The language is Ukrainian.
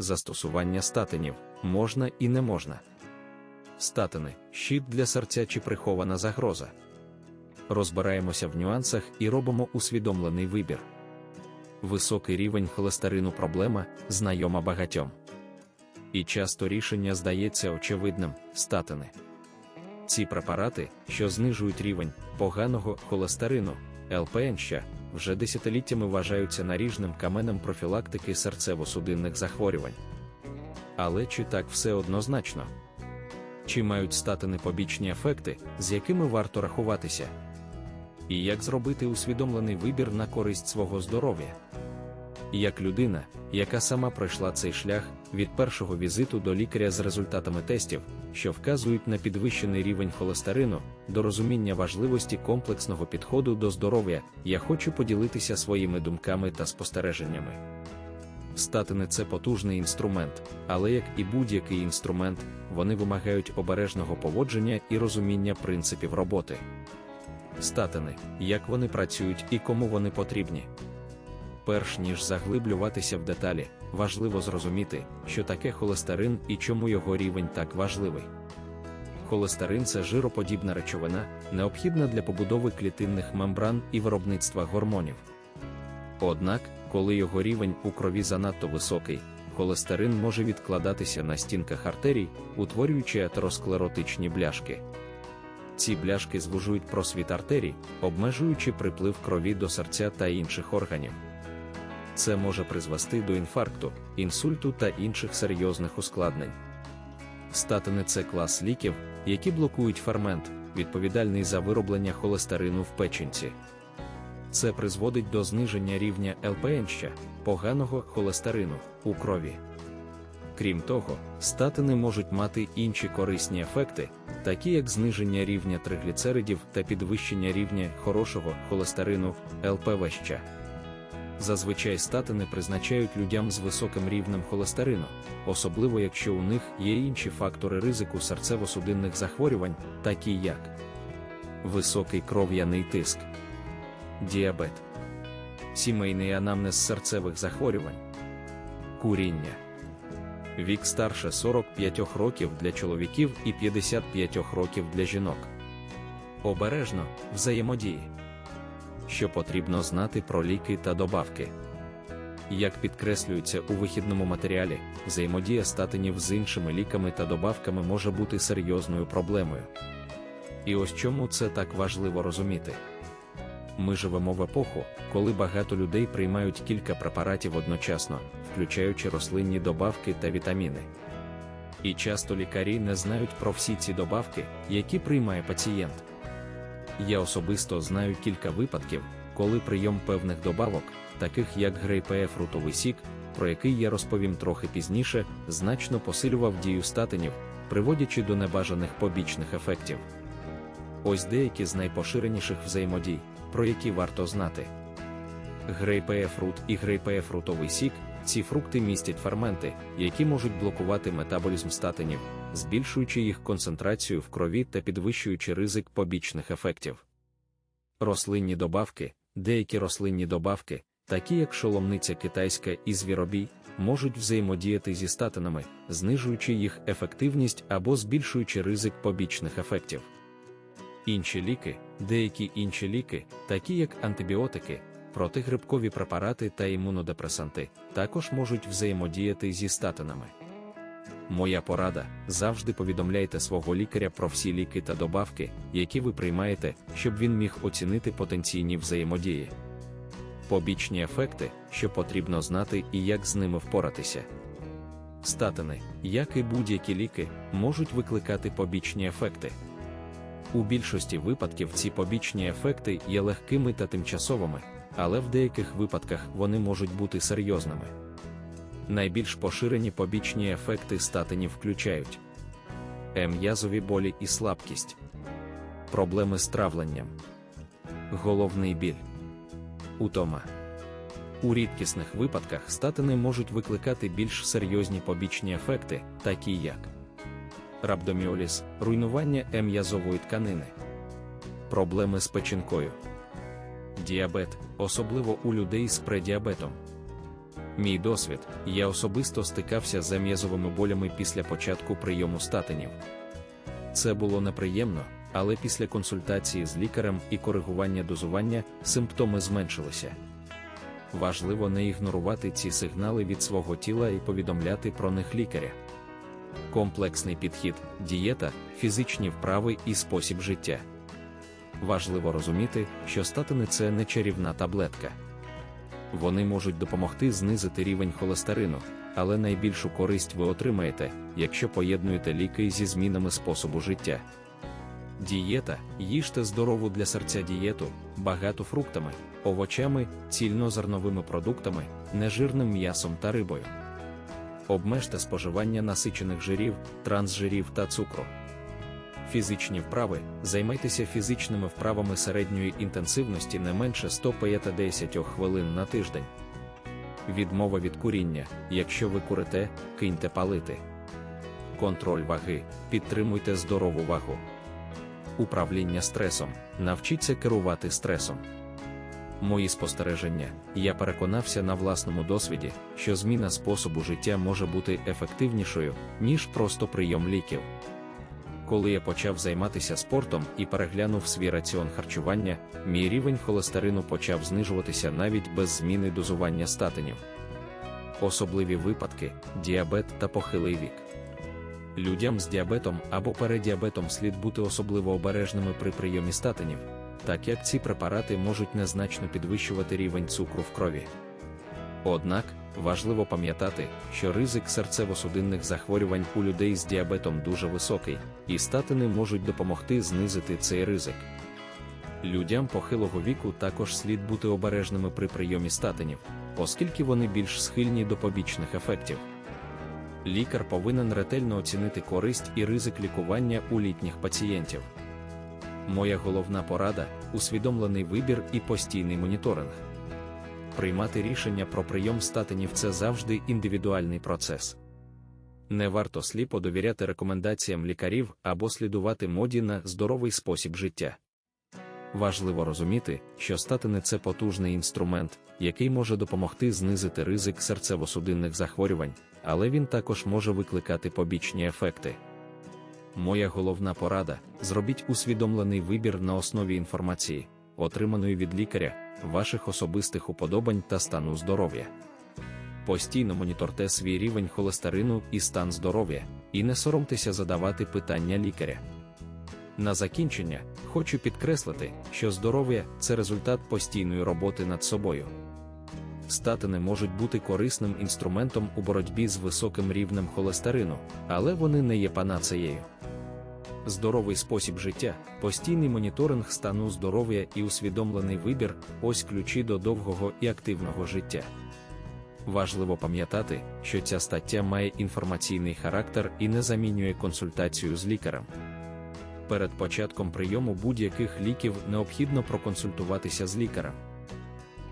Застосування статинів можна і не можна. Статини щит для серця чи прихована загроза. Розбираємося в нюансах і робимо усвідомлений вибір. Високий рівень холестерину проблема знайома багатьом. І часто рішення здається очевидним статини. Ці препарати, що знижують рівень поганого холестерину, ЛПН, вже десятиліттями вважаються наріжним каменем профілактики серцево-судинних захворювань. Але чи так все однозначно? Чи мають статини побічні ефекти, з якими варто рахуватися? І як зробити усвідомлений вибір на користь свого здоров'я? Як людина, яка сама пройшла цей шлях від першого візиту до лікаря з результатами тестів, що вказують на підвищений рівень холестерину, до розуміння важливості комплексного підходу до здоров'я, я хочу поділитися своїми думками та спостереженнями. Статини це потужний інструмент, але як і будь-який інструмент, вони вимагають обережного поводження і розуміння принципів роботи. Статини, як вони працюють і кому вони потрібні. Перш ніж заглиблюватися в деталі, важливо зрозуміти, що таке холестерин і чому його рівень так важливий. Холестерин це жироподібна речовина, необхідна для побудови клітинних мембран і виробництва гормонів. Однак, коли його рівень у крові занадто високий, холестерин може відкладатися на стінках артерій, утворюючи атеросклеротичні бляшки. Ці бляшки звужують просвіт артерій, обмежуючи приплив крові до серця та інших органів. Це може призвести до інфаркту, інсульту та інших серйозних ускладнень. Статини це клас ліків, які блокують фермент, відповідальний за вироблення холестерину в печінці. Це призводить до зниження рівня ЛПН, поганого холестерину у крові. Крім того, статини можуть мати інші корисні ефекти, такі як зниження рівня тригліцеридів та підвищення рівня хорошого холестерину ЛПВЩ. Зазвичай статини призначають людям з високим рівнем холестерину, особливо якщо у них є інші фактори ризику серцево-судинних захворювань, такі як високий кров'яний тиск, діабет, сімейний анамнез серцевих захворювань, куріння, вік старше 45 років для чоловіків і 55 років для жінок. Обережно взаємодії що потрібно знати про ліки та добавки. Як підкреслюється у вихідному матеріалі, взаємодія статинів з іншими ліками та добавками може бути серйозною проблемою. І ось чому це так важливо розуміти. Ми живемо в епоху, коли багато людей приймають кілька препаратів одночасно, включаючи рослинні добавки та вітаміни. І часто лікарі не знають про всі ці добавки, які приймає пацієнт. Я особисто знаю кілька випадків, коли прийом певних добавок, таких як грейпе фрутовий сік, про який я розповім трохи пізніше, значно посилював дію статинів, приводячи до небажаних побічних ефектів. Ось деякі з найпоширеніших взаємодій, про які варто знати. Грейпе фрут і грейпе фрутовий сік ці фрукти містять ферменти, які можуть блокувати метаболізм статинів збільшуючи їх концентрацію в крові та підвищуючи ризик побічних ефектів. Рослинні добавки, деякі рослинні добавки, такі як шоломниця китайська і звіробій, можуть взаємодіяти зі статинами, знижуючи їх ефективність або збільшуючи ризик побічних ефектів. Інші ліки, деякі інші ліки, такі як антибіотики, протигрибкові препарати та імунодепресанти, також можуть взаємодіяти зі статинами. Моя порада завжди повідомляйте свого лікаря про всі ліки та добавки, які ви приймаєте, щоб він міг оцінити потенційні взаємодії. Побічні ефекти, що потрібно знати і як з ними впоратися. Статини, як і будь-які ліки, можуть викликати побічні ефекти. У більшості випадків ці побічні ефекти є легкими та тимчасовими, але в деяких випадках вони можуть бути серйозними. Найбільш поширені побічні ефекти статинів включають м'язові болі і слабкість, проблеми з травленням, головний біль, утома. У рідкісних випадках статини можуть викликати більш серйозні побічні ефекти, такі як рабдоміоліз, руйнування м'язової тканини, проблеми з печінкою, діабет, особливо у людей з предіабетом Мій досвід, я особисто стикався з м'язовими болями після початку прийому статинів. Це було неприємно, але після консультації з лікарем і коригування дозування симптоми зменшилися. Важливо не ігнорувати ці сигнали від свого тіла і повідомляти про них лікаря. Комплексний підхід, дієта, фізичні вправи і спосіб життя. Важливо розуміти, що статини це не чарівна таблетка. Вони можуть допомогти знизити рівень холестерину, але найбільшу користь ви отримаєте, якщо поєднуєте ліки зі змінами способу життя. Дієта їжте здорову для серця дієту, багато фруктами, овочами, цільнозерновими продуктами, нежирним м'ясом та рибою. Обмежте споживання насичених жирів, трансжирів та цукру. Фізичні вправи займайтеся фізичними вправами середньої інтенсивності не менше 150 хвилин на тиждень. Відмова від куріння, якщо ви курите, киньте палити. Контроль ваги, підтримуйте здорову вагу. Управління стресом. Навчіться керувати стресом. Мої спостереження, я переконався на власному досвіді, що зміна способу життя може бути ефективнішою, ніж просто прийом ліків. Коли я почав займатися спортом і переглянув свій раціон харчування, мій рівень холестерину почав знижуватися навіть без зміни дозування статинів. Особливі випадки діабет та похилий вік. Людям з діабетом або передіабетом слід бути особливо обережними при прийомі статинів, так як ці препарати можуть незначно підвищувати рівень цукру в крові. Однак, важливо пам'ятати, що ризик серцево-судинних захворювань у людей з діабетом дуже високий, і статини можуть допомогти знизити цей ризик. Людям похилого віку також слід бути обережними при прийомі статинів, оскільки вони більш схильні до побічних ефектів. Лікар повинен ретельно оцінити користь і ризик лікування у літніх пацієнтів. Моя головна порада усвідомлений вибір і постійний моніторинг. Приймати рішення про прийом статинів це завжди індивідуальний процес. Не варто сліпо довіряти рекомендаціям лікарів або слідувати моді на здоровий спосіб життя. Важливо розуміти, що статини це потужний інструмент, який може допомогти знизити ризик серцево-судинних захворювань, але він також може викликати побічні ефекти. Моя головна порада зробіть усвідомлений вибір на основі інформації, отриманої від лікаря, ваших особистих уподобань та стану здоров'я. Постійно моніторте свій рівень холестерину і стан здоров'я, і не соромтеся задавати питання лікаря. На закінчення хочу підкреслити, що здоров'я це результат постійної роботи над собою. Статини можуть бути корисним інструментом у боротьбі з високим рівнем холестерину, але вони не є панацеєю. Здоровий спосіб життя, постійний моніторинг стану здоров'я і усвідомлений вибір ось ключі до довгого і активного життя. Важливо пам'ятати, що ця стаття має інформаційний характер і не замінює консультацію з лікарем. Перед початком прийому будь-яких ліків необхідно проконсультуватися з лікарем.